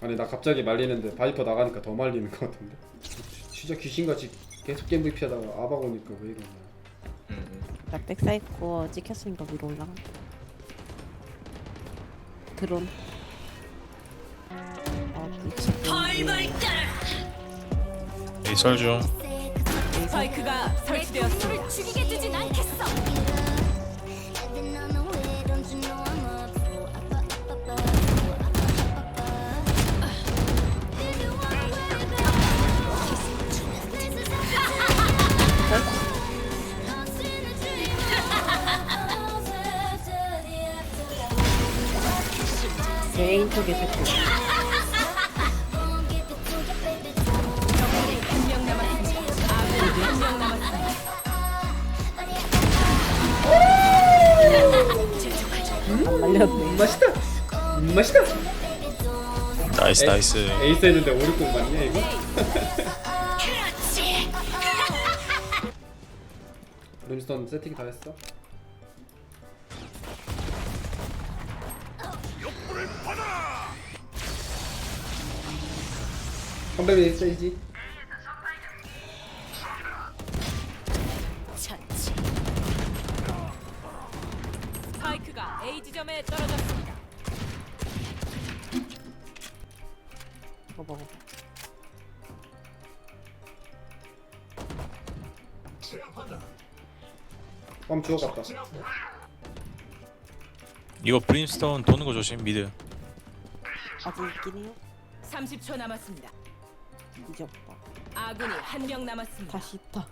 아니 나 갑자기 말리는데 바이퍼 나가니까 더 말리는 것 같은데 진짜 귀신같이 계속 MVP 하다가 아박 오니까 왜 이러냐 음. 나 백사이코 찍혔으니까 위로 올라가. 드론. 아, 미친. 에이 설 중 스파이크가 설치되었습니다. 죽이게 두진 않겠어. 개인 쪽에 새끼. 안 말렸네. 맛있다 음, 맛있다 나이스 에이. 나이스 에이스 했는데 560 맞냐 이거? 림스톤 세팅 다 했어? 컴백이 세이지 처치. 스파이크가 A 지점에 떨어졌습니다. 먹어. 빰 주워갔다 이거 브림스톤 도는 거 조심 미드 아직 있긴 해요. 30초 남았습니다. 이제 없다. 아군이 한 명 남았습니다. 다시 있다.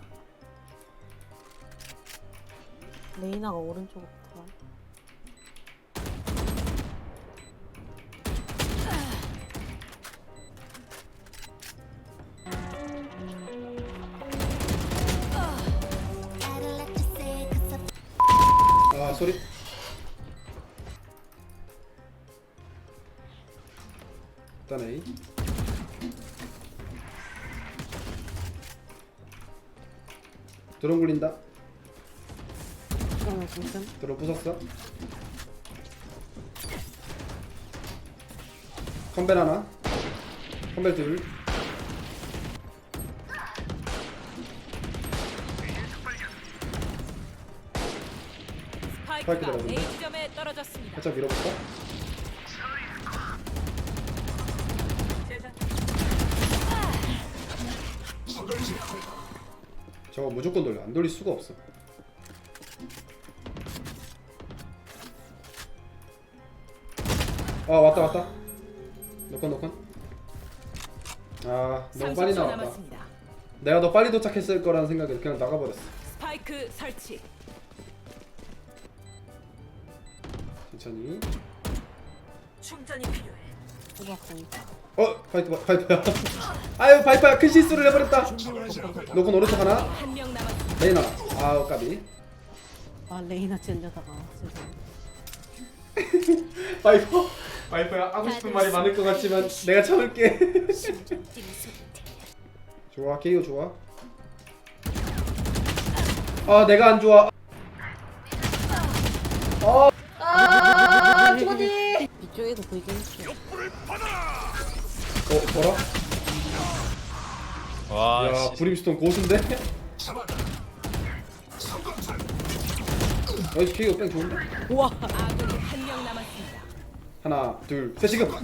레이나가 오른쪽 없다. 아 소리 일단 A 드론 굴린다 그러면 진짜 드론 부쉈어 컴벨 하나 컴벨 둘 스파이크 들어갔네. A 지점에 떨어졌습니다. 살짝 밀어볼까? 저거 무조건 돌려. 안 돌릴 수가 없어. 아 왔다 왔다. 노컨 노컨. 아 너무 빨리 30초 나왔다. 남았습니다. 내가 더 빨리 도착했을 거라는 생각에 그냥 나가버렸어. 스파이크 설치. 천천히. 충전이 필요해. 어? 파이터 파이터야? 아유 파이터야. 큰 실수를 해버렸다. 노컨 오른쪽 하나? 한명 남았습니다. 레이나. 아우 까비. 아 레이나 찔려다가 세상에. 파이퍼? 파이퍼야. 하고 싶은 말이 많을 것 같지만 내가 참을게. 좋아 케이오 좋아. 아 내가 안 좋아. 어 아, 이쪽에도 보이긴 했어. 어, 뭐라? 와 야 씨. 브림스톤 고수인데? 어이 케이오 뺑 좋은데? 우와. 아군이 한 명 남았습니다. 하나 둘 셋 지금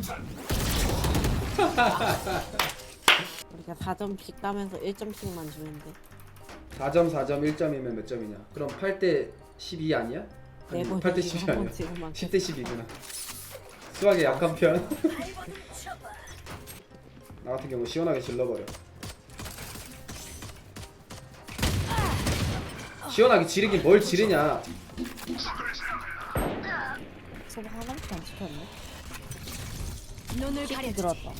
우리가 4점씩 따면서 1점씩만 주면 돼. 4점 4점 1점이면 몇 점이냐 그럼 8대 12 아니야? 아니, 네 번. 8대 12 아니야 한번 지금만. 10대 12구나 수학에 약한 편 나 같은 경우 시원하게 질러버려 시원하게 지르긴 뭘 지르냐 소바 하나밖에 안 시켰네. 눈을 삐 가려. 들어왔다.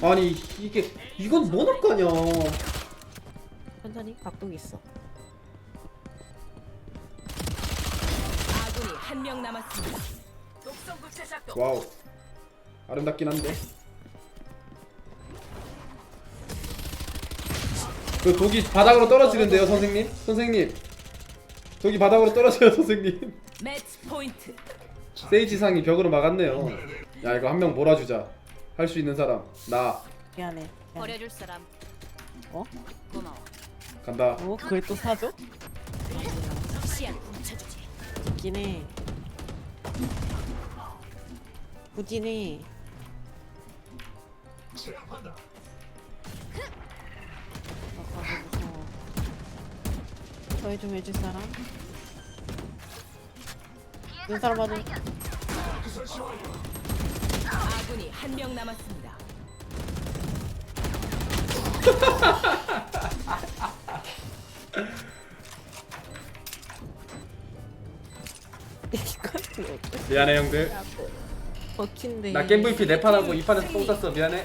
아니 이게 이건 뭐 할 거냐 천천히 각도기 있어. 한 명 남았습니다. 독성 구체 작동. 와우 아름답긴 한데 그 독이 바닥으로 떨어지는데요 선생님? 선생님 저기 바닥으로 떨어져요 선생님 매치 포인트. 세이지상이 벽으로 막았네요 야 이거 한 명 몰아주자 할 수 있는 사람 나 미안해. 미안해. 버려줄 사람. 어? 고마워. 간다 어? 그걸 또 사줘? 시야 훔쳐주지. 있긴 해. 부진해. 아, 가서 무서워. 저희 좀 해줄 사람? 있는 사람 맞아. 아군이 한 명 남았습니다. 미안해 형들. 버킨데. 나 게임 VP 4판하고 2판에서 똥 쌌어. 미안해